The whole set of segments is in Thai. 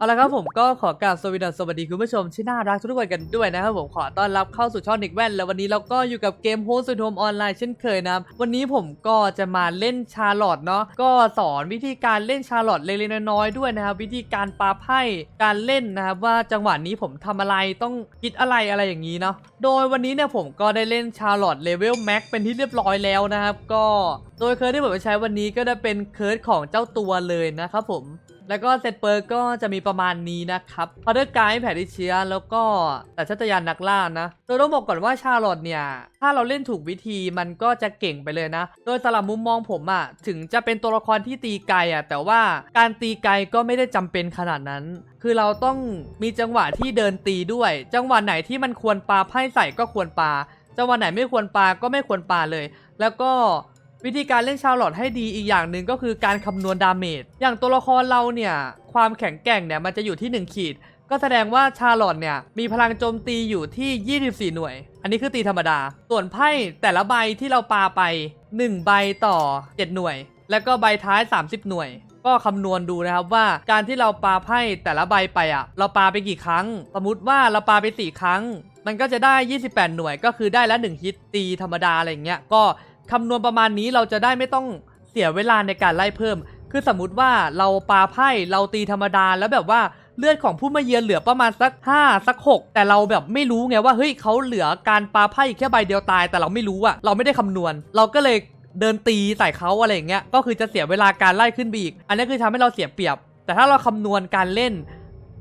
เอาละครับผมก็ขอกราบสวัสดีสวัสดีคุณผู้ชมที่น่ารักทุกคนกันด้วยนะครับผมขอต้อนรับเข้าสู่ช่องเด็กแว่น แล้ววันนี้เราก็อยู่กับเกมโฮสต์โฮมออนไลน์เช่นเคยนะวันนี้ผมก็จะมาเล่นชาร์ลอตเนาะก็สอนวิธีการเล่นชาร์ลอตเล็กๆน้อยๆด้วยนะครับวิธีการปาไพ่การเล่นนะครับว่าจังหวะนี้ผมทำอะไรต้องคิดอะไรอะไรอย่างนี้เนาะโดยวันนี้เนี่ยผมก็ได้เล่นชาร์ลอตเลเวลแม็กเป็นที่เรียบร้อยแล้วนะครับก็โดยเคิร์ดที่ผมใช้วันนี้ก็จะเป็นเคิร์ดของเจ้าตัวเลยนะครับผม แล้วก็เซตเปิร์กก็จะมีประมาณนี้นะครับพอเดอร์ไกด์แพทริเชียแล้วก็แต่ชัตยานนักล่านะโดยต้องบอกก่อนว่าชาร์ลอตเนี่ย ถ้าเราเล่นถูกวิธีมันก็จะเก่งไปเลยนะ โดยสำหรับมุมมองผมอะถึงจะเป็นตัวละครที่ตีไกลอะแต่ว่าการตีไกลก็ไม่ได้จำเป็นขนาดนั้น คือเราต้องมีจังหวะที่เดินตีด้วย จังหวะไหนที่มันควรปาไพ่ใส่ก็ควรปาจังหวะไหนไม่ควรปาก็ไม่ควรปาเลย แล้วก็ วิธีการเล่นชาลอตให้ดีอีกอย่างหนึ่งก็คือการคำนวณดาเมจอย่างตัวละครเราเนี่ย ความแข็งแกร่งเนี่ยมันจะอยู่ที่ 1 ขีด ก็แสดงว่าชาลอตเนี่ย มีพลังโจมตีอยู่ที่ 24 หน่วย อันนี้คือตีธรรมดา ส่วนไพ่แต่ละใบที่เราปาไป 1 ใบต่อ 7 หน่วย แล้วก็ใบท้าย 30 หน่วย ก็คำนวณดูนะครับว่าการที่เราปาไพ่แต่ละใบไปอะ เราปาไปกี่ครั้ง สมมติว่าเราปาไป 4 ครั้ง มันก็จะได้ 28 หน่วยก็คือได้ละ1ฮิตตีธรรมดาอะไรอย่างเงี้ยก็ คำนวณประมาณนี้เราจะได้ไม่ต้องเสียเวลาในการไล่เพิ่ม คือสมมติว่าเราปาไพ่เราตีธรรมดาแล้วแบบว่าเลือดของผู้มาเยือนเหลือประมาณสัก 5 สัก 6 แต่เราแบบไม่รู้ไงว่าเฮ้ยเขาเหลือการปาไพ่แค่ใบเดียวตาย แต่เราไม่รู้อะเราไม่ได้คำนวณ เราก็เลยเดินตีใส่เขาอะไรอย่างเงี้ยก็คือจะเสียเวลาการไล่ขึ้นไปอีก อันนี้คือทำให้เราเสียเปรียบ แต่ถ้าเราคำนวณการเล่น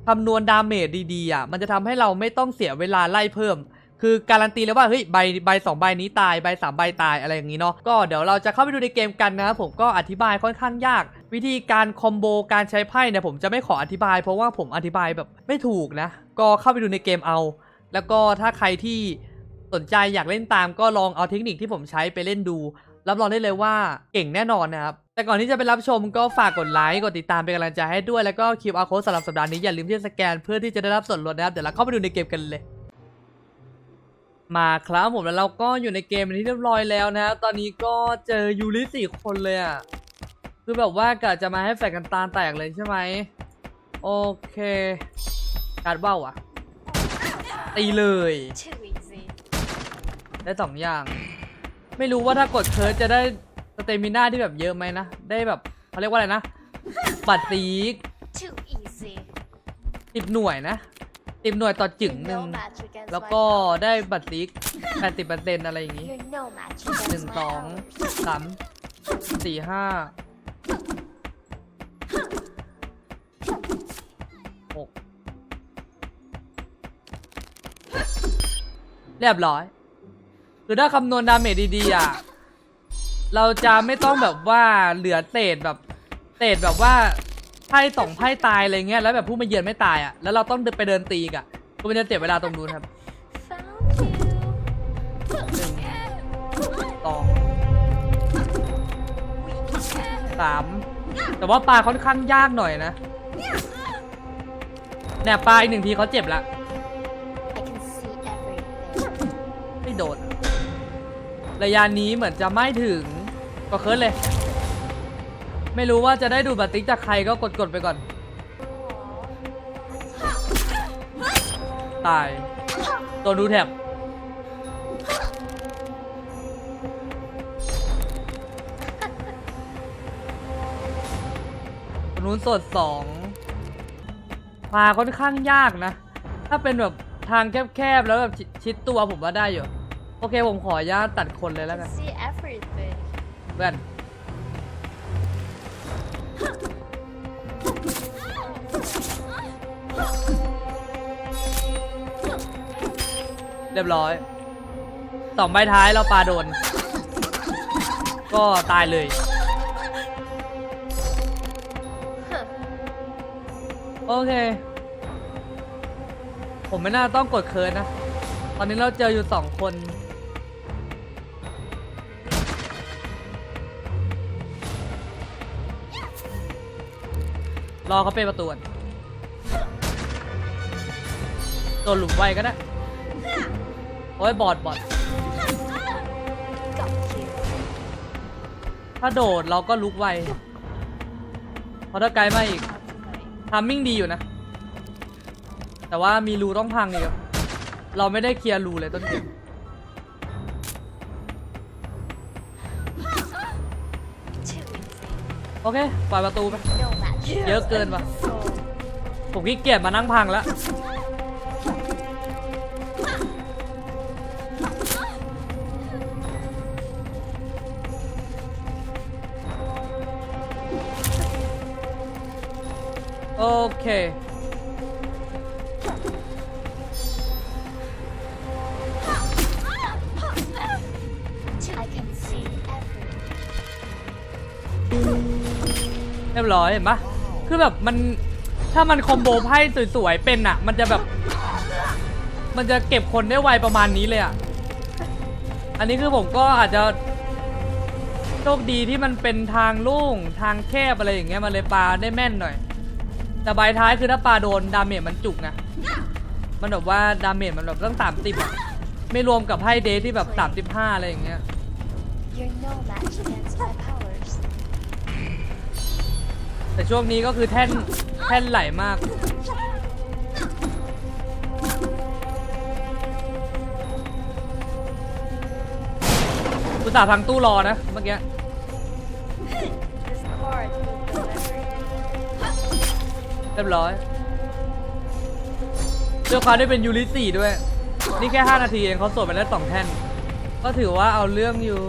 คำนวณดาเมจดีๆอะมันจะทำให้เราไม่ต้องเสียเวลาไล่เพิ่ม คือการันตีเลยว่าเฮ้ยใบใบสองใบนี้ตายใบสามใบตายอะไรอย่างนี้เนาะก็เดี๋ยวเราจะเข้าไปดูในเกมกันนะผมก็อธิบายค่อนข้างยาก วิธีการคอมโบการใช้ไพ่เนี่ยผมจะไม่ขออธิบาย เพราะว่าผมอธิบายแบบไม่ถูกนะ ก็เข้าไปดูในเกมเอา แล้วก็ถ้าใครที่สนใจอยากเล่นตามก็ลองเอาเทคนิคที่ผมใช้ไปเล่นดู รับรองได้เลยว่าเก่งแน่นอนนะครับแต่ก่อนที่จะไปรับชมก็ฝากกดไลค์กดติดตามเป็นกำลังใจให้ด้วยแล้วก็ QR code สำหรับสัปดาห์นี้อย่าลืมที่จะสแกนเพื่อที่จะได้รับส่วนลดนะครับเดี๋ยวเราเข้าไปดูในเกมกันเลย มาครับผมแล้วเราก็อยู่ในเกมเป็นที่เรียบร้อยแล้วนะครับตอนนี้ก็เจอยูริสี่คนเลยอะคือแบบว่ากะจะมาให้แฟนกันตาแตกเลยใช่ไหมโอเคการดว่าวอะ ตีเลย Too easy. ได้สองอย่าง ไม่รู้ว่าถ้ากดเคิร์ดจะได้สเตมิน่าที่แบบเยอะไหมนะ ได้แบบเขาเรียกว่าอะไรนะ บัตรตีก Too easy. สิบหน่วยนะ สิบหน่วยต่อจึงหนึ่ง You're no match against แล้ว my ก็ powers. ได้บัตรตีกแปดสิบเปอร์เซ็นต์อะไรอย่างงี้ You're no match หนึ่ง against สอง my powers. สามสี่ห้าหกเรียบร้อย คือถ้าคำนวณดาเมจดีๆอะ เราจะไม่ต้องแบบว่าเหลือเศษแบบเศษแบบว่า ไพ่สองไพ่ตายอะไรเงี้ยแล้วแบบผู้มาเยือนไม่ตายอะแล้วเราต้องไปเดินตีอะก็มันจะเสียเวลาตรงนู้นครับหนึ่งสองสามแต่ว่าปลาค่อนข้างยากหน่อยนะเนี่ยปลาอีกหนึ่งทีเขาเจ็บละไม่โดนระยะนี้เหมือนจะไม่ถึงก็เคิร์ดเลย ไม่รู้ว่าจะได้ดูดบัตรติ๊กจากใครก็กดๆไปก่อน ตาย ตัวดูแถบคนนู้นสดสองพาค่อนข้างยากนะ ถ้าเป็นแบบทางแคบๆ แล้วแบบชิชิดตัวผมว่าได้อยู่ โอเคผมขออนุญาตตัดคนเลย I แล้วกัน can see everything. เพื่อน รียบร้อยสองใบท้ายเราปาโดน ก็ตายเลยโอเค ผมไม่น่าต้องกดเคิร์นะตอนนี้เราเจออยู่สองคน รอเขาเป็นประตูก่อนตัวหลุมไวก็ได้ โอ้ยบอดบอดถ้าโดดเราก็ลุกไวเพอถ้าไกลมาอีกทามมิ่งดีอยู่นะ แต่ว่ามีรูต้องพังอีกเราไม่ได้เคลียร์รูเลยต้นเกมโอเคปล่อยประตูไป เยอะเกินว่ะผมขี้เกียจมานั่งพังแล้ว โอเค I can see everything. เรียบร้อยเห็นปะคือแบบมันถ้ามันคอมโบไพ่สวยๆเป็นอะมันจะแบบ มันจะเก็บคนได้ไวประมาณนี้เลยอะอันนี้คือผมก็อาจจะโชคดีที่มันเป็นทางโล่งทางแคบอะไรอย่างเงี้ยมันเลยปลาได้แม่นหน่อย แต่ใบท้ายคือถ้าปลาโดนดาเมจมันจุกนะมันแบบว่าดาเมจมันแบบตั้งสามสิบอะไม่รวมกับไพ่เดทที่แบบสามสิบห้าอะไรอย่างเงี้ย You're no match against my powers. แต่ช่วงนี้ก็คือแท่นแท่นไหลมาก อุตส่าห์พังตู้รอนะเมื่อกี้ This card will deliver. เรียบร้อยเจ้าคาได้เป็นยูริสี่ด้วย นี่แค่ 5 นาทีเองเขาสวดไปแล้วสองแท่น ก็ถือว่าเอาเรื่องอยู่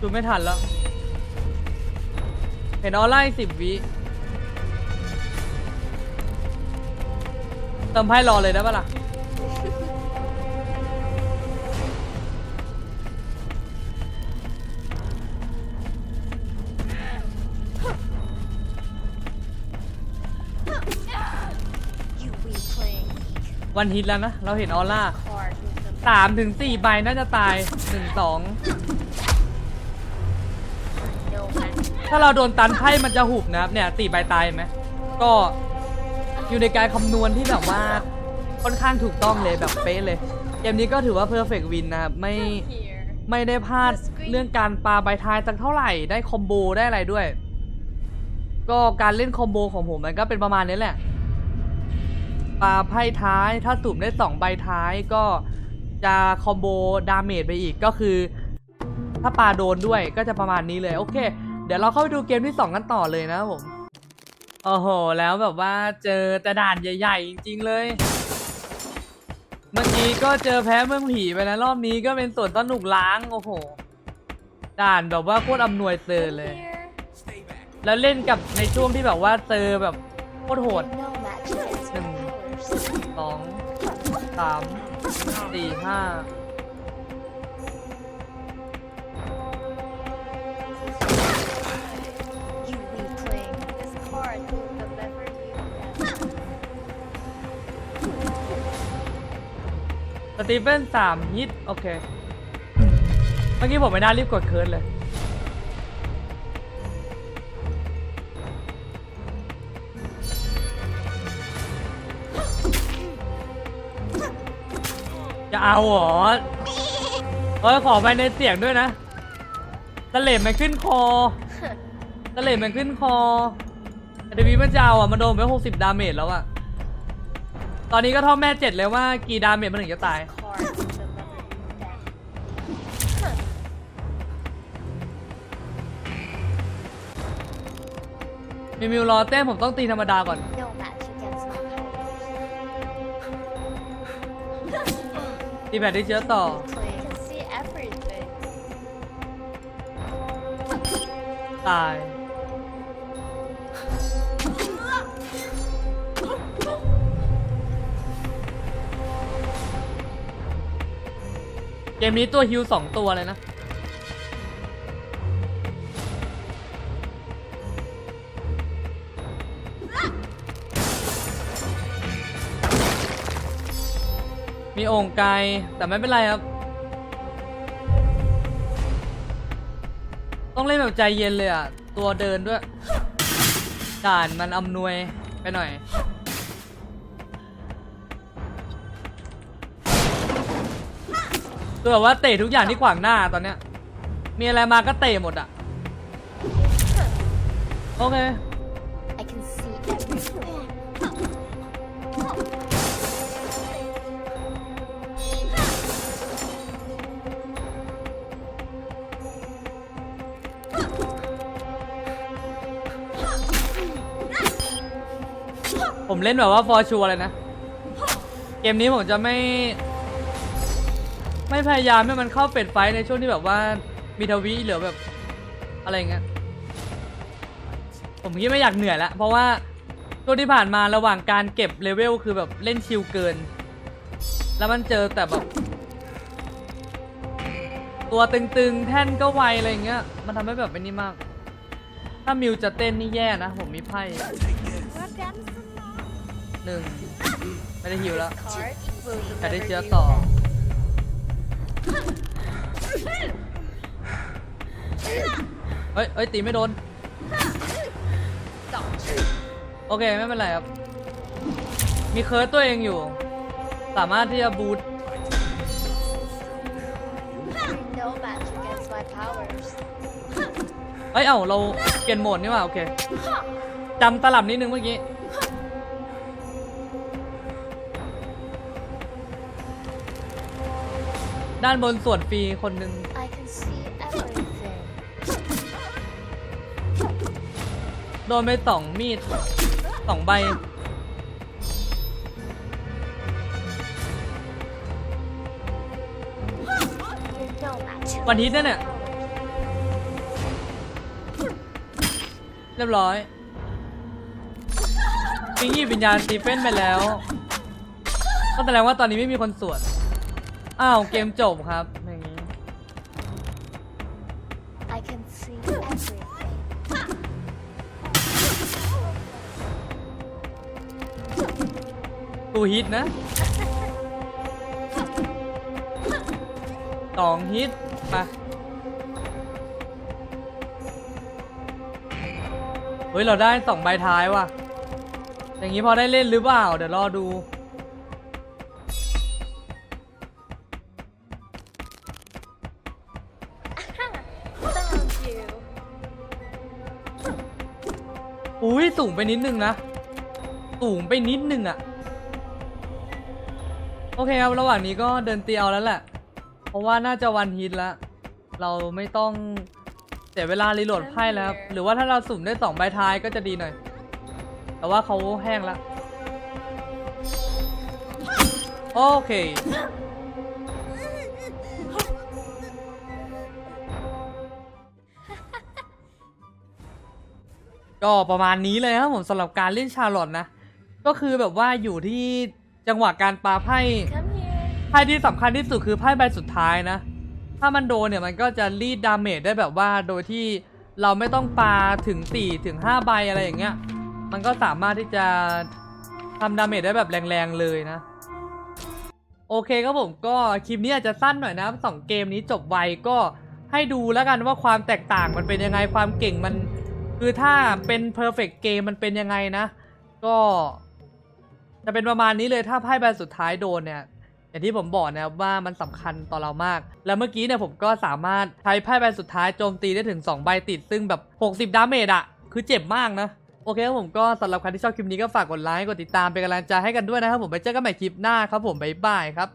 ดูไม่ทันแล้ว เห็นออนไลน์สิบวิเติมไพ่รอเลยได้ปะล่ะ วันฮิตแล้วนะ เราเห็นออร่า card will deliver. สามถึงสี่ใบน่าจะตายหนึ่งสอง No match. ถ้าเราโดนตันไพ่มันจะหุบนะครับเนี่ยสี่ใบตายเห็นไหมก็อยู่ในการคำนวณที่แบบว่าค่อนข้างถูกต้องเลยแบบเป๊ะเลยเกมนี้ก็ถือว่าเพอร์เฟกต์วินนะครับไม่ Here. ไม่ได้พลาดเรื่องการปาใบท้ายสักเท่าไหร่ได้คอมโบได้อะไรด้วย ก็การเล่นคอมโบของผมมันก็เป็นประมาณนี้แหละ ปาไพ่ท้าย ถ้าสุ่มได้สองใบท้ายก็จะคอมโบดาเมจไปอีกก็คือ ถ้าปาโดนด้วยก็จะประมาณนี้เลย โอเค เดี๋ยวเราเข้าไปดูเกมที่2กันต่อเลยนะครับผมโอ้โห แล้วแบบว่าเจอแต่ด่านใหญ่ ๆ จริง ๆ เลย เมื่อกี้ก็เจอแพ้เมืองผีไปแล้วรอบนี้ก็เป็นส่วนสนุกล้าง โอ้โห ด่านแบบว่าโคตรอำนวยเซอร์เลย Here. แล้วเล่นกับในช่วงที่แบบว่าเจอแบบโคตรโหด สองสามสี่ห้าสตีเฟนสามฮิต โอเค เมื่อกี้ผมไม่น่ารีบกดเคิร์ดเลย จะเอาเหรอเอ้ยขอไปในเสียงด้วยนะตะเหลมมันขึ้นคอตะเหลมมันขึ้นคอแต่เดวีมันจะเอาอะมันโดนไปหกสิบดาเมจแล้วอะ ตอนนี้ก็ท่องแม่เจ็ดเลยว่ากี่ดาเมจมันถึงจะตาย มิวมิวรอเต้นผมต้องตีธรรมดาก่อน No match ตีแบบที่เชื้อต่อ Play. can see everything. ตาย เกมนี้ตัวฮิวสองตัวเลยนะ มีโอ่งไกลแต่ไม่เป็นไรครับ ต้องเล่นแบบใจเย็นเลยอะ ตัวเดินด้วย ด่านมันอำนวยไปหน่อยคือแบบว่าเตะทุกอย่างที่ขวางหน้าตอนเนี้ย มีอะไรมาก็เตะหมดอะ โอเค can see everything. ผมเล่นแบบว่าฟอร์ชัวเลยนะ เกมนี้ผมจะไม่ ไม่พยายามให้มันเข้าเป็ดไฟในช่วงที่แบบว่ามีทวีหรือแบบ อะไรเงี้ย ผมคิดไม่อยากเหนื่อยล้วเพราะว่าช่วงที่ผ่านมาระหว่างการเก็บเลเวลคือแบบเล่นชิลเกิน แล้วมันเจอแต่แบบตัวตึงๆ แท่นก็ไวอะไรเงี้ย มันทำให้แบบเป็นนี่มาก ถ้ามิวจะเต้นนี่แย่นะ ผมมีไพ่ หนึ่งไม่ได้ฮิวแล้วแต่ได้เชื้อต่อเฮ้ยเฮ้ยตีไม่โดน โอเค ไม่เป็นไรครับ มีเคิร์สตัวเองอยู่ สามารถที่จะบูทเอ้ย เอ้า เราเปลี่ยนโหมดนี่ว่า โอเคจำตลับนิดนึงเมื่อกี้ ด้านบนส่วนฟรีคนหนึ่ง I can see everything. โดนไปสองมีดสองใบ You're no match. วันฮิตเนี่ยเรียบร้อยปิงยี่วิญญาณสตีเฟนไปแล้ว ก็แสดงว่าตอนนี้ไม่มีคนสวด อ้าวเกมจบครับอย่างนี้ I can see everything. ตูฮิตนะสองฮิตไปเฮ้ย เราได้สองใบท้ายว่ะ อย่างนี้พอได้เล่นหรือเปล่า เดี๋ยวรอดู สูงไปนิดนึงนะ สูงไปนิดนึงอะโอเคครับ ระหว่างนี้ก็เดินเตียวแล้วแหละ เพราะว่าน่าจะวันฮิตแล้ว เราไม่ต้องเสียเวลารีโหลดไพ่แล้วครับ หรือว่าถ้าเราสุ่มได้สองใบท้ายก็จะดีหน่อย แต่ว่าเขาแห้งแล้ว โอเค ก็ประมาณนี้เลยครับผมสำหรับการเล่นชาลอตนะ ก็คือแบบว่าอยู่ที่จังหวะการปาไพ่ไพ่ที่สำคัญที่สุดคือไพ่ใบสุดท้ายนะ ถ้ามันโดนเนี่ยมันก็จะรีดดาเมจได้แบบว่าโดยที่เราไม่ต้องปาถึง4ถึง5ใบอะไรอย่างเงี้ย มันก็สามารถที่จะทำดาเมจได้แบบแรงๆเลยนะ โอเคครับผมก็คลิปนี้อาจจะสั้นหน่อยนะสองเกมนี้จบไวก็ให้ดูแล้วกันว่าความแตกต่างมันเป็นยังไงความเก่งมัน คือถ้าเป็น perfect game มันเป็นยังไงนะ ก็จะเป็นประมาณนี้เลยถ้าไพ่ใบสุดท้ายโดนเนี่ยอย่างที่ผมบอกนะว่ามันสำคัญต่อเรามาก แล้วเมื่อกี้เนี่ยผมก็สามารถใช้ไพ่ใบสุดท้ายโจมตีได้ถึง 2 ใบติด ซึ่งแบบ 60 ดาเมจอะคือเจ็บมากนะ โอเคครับผมก็สำหรับใครที่ชอบคลิปนี้ก็ฝากกดไลค์ กดติดตามเป็นกำลังใจให้กันด้วยนะครับผมไปเจอกันใหม่คลิปหน้าครับผมบ๊ายบายครับ